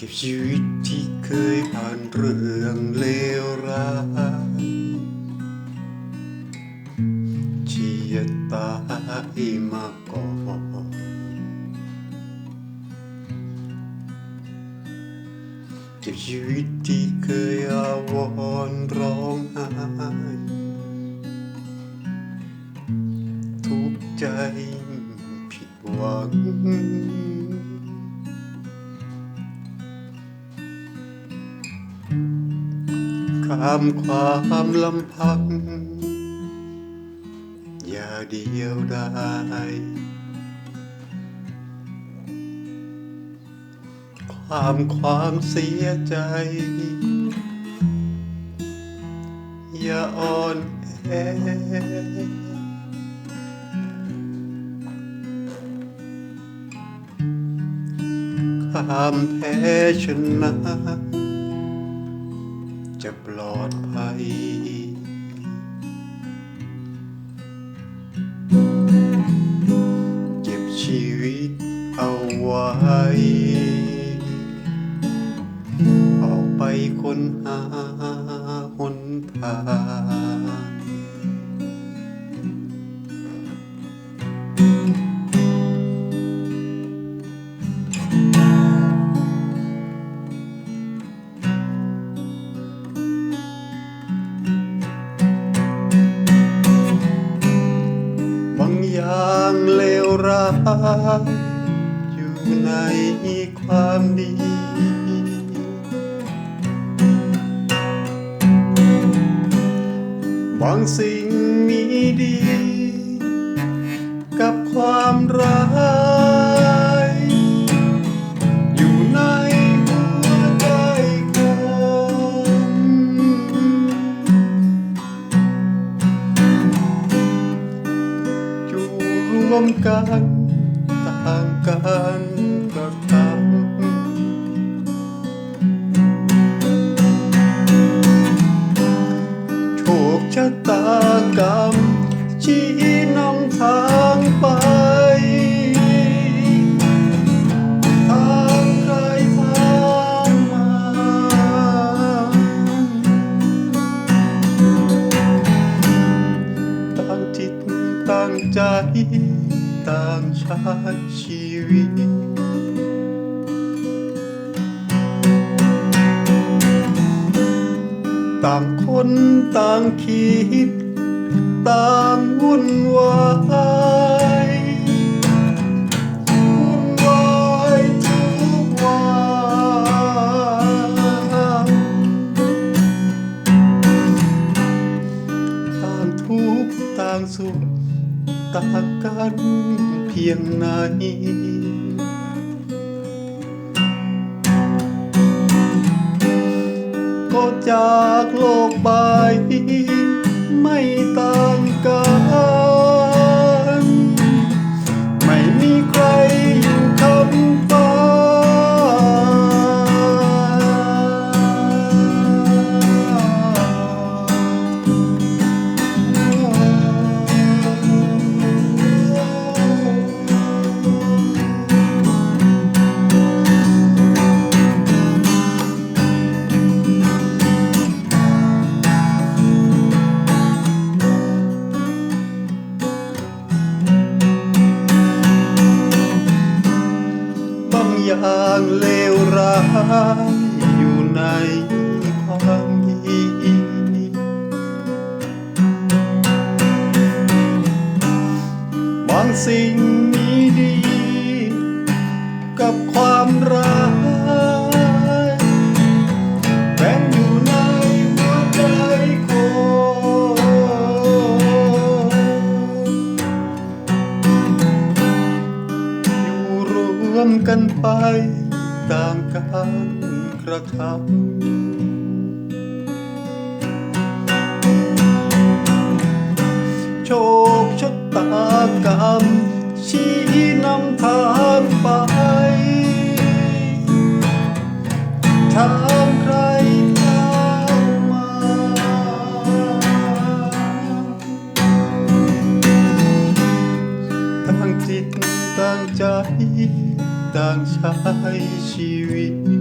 เก็บชีวิตที่เคยผ่านเรื่องเลวร้ายเฉียตายมาก่อนเก็บชีวิตที่เคยอาวรร้องไห้ทุกใจผิดหวัง ข้ามความลำพัง อย่าเดียวดายความความเสียใจ อย่าอ่อนแอความแพ้ชนะ จะปลอดภัยายอยู่ในความดีบางสิ่งมีดี กับความร้ายอยู่ในหัวใจคนอยู่รวมกัน ต่างกันกระทำโชคชะตากรรมชี้นำทางไปทางใครทางมันต่างจิตต่างใจ ต่างชาติชีวิต ต่างคนต่างคิด ต่างวุ่นวายียงไหนก็จากโลกใบไม่ต่างกันางเลวร้ายอยู่ในความดีบางสิ่งมีดี กับความร้ายแฝงอยู่ในหัวใจคนอยู่รวมกันไป ต่างการกระทำโชคชะตากรรมชี้นำทางไปทางใครทางมันต่างจิตต่างใจ ต่างใช้ชีวิต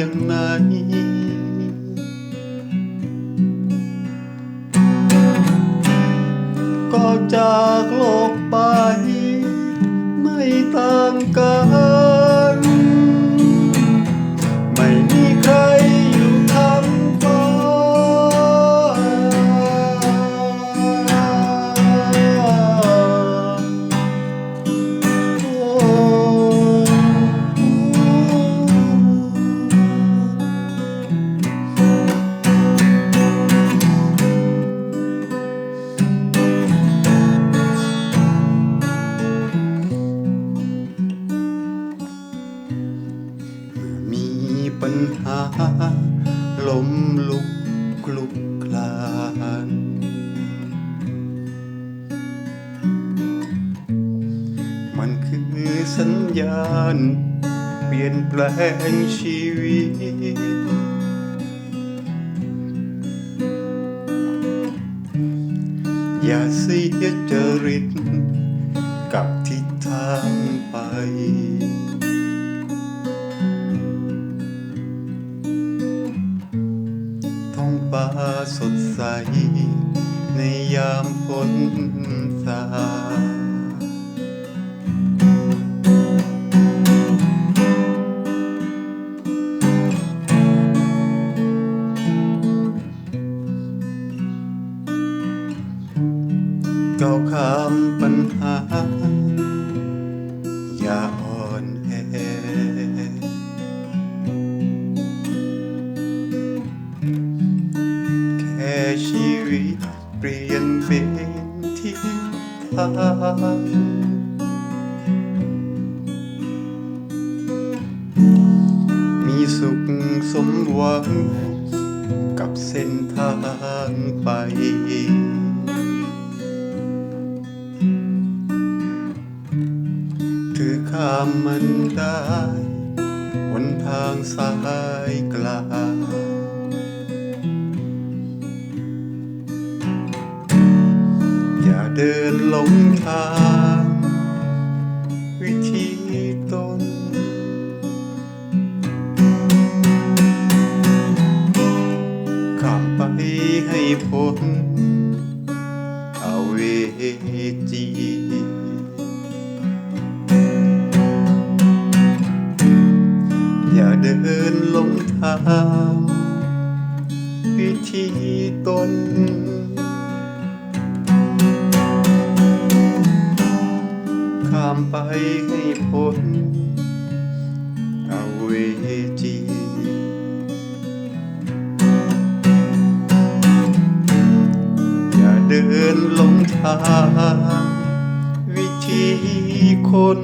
ยงไหนก็จากโลกไป ไม่ต่างกัน ปัญหาล้มลุกคลุกคลานมันคือสัญญาณ เปลี่ยนแปลงชีวิต อย่าเสียจริตกับทิศทางไป ฟ้าสดใส ในยามฝนามีสุขสมหวังกับเส้นทางไปถือข้ามมันได้หนทางสายกลาง เดินหลงทาง วิธีตน ข้ามไปให้พ้นเอาเวจีอย่าเดินหลงทาง วิธีตนามไปให้พ้นเอาเวจีอย่าเดินหลงทางวิธีคน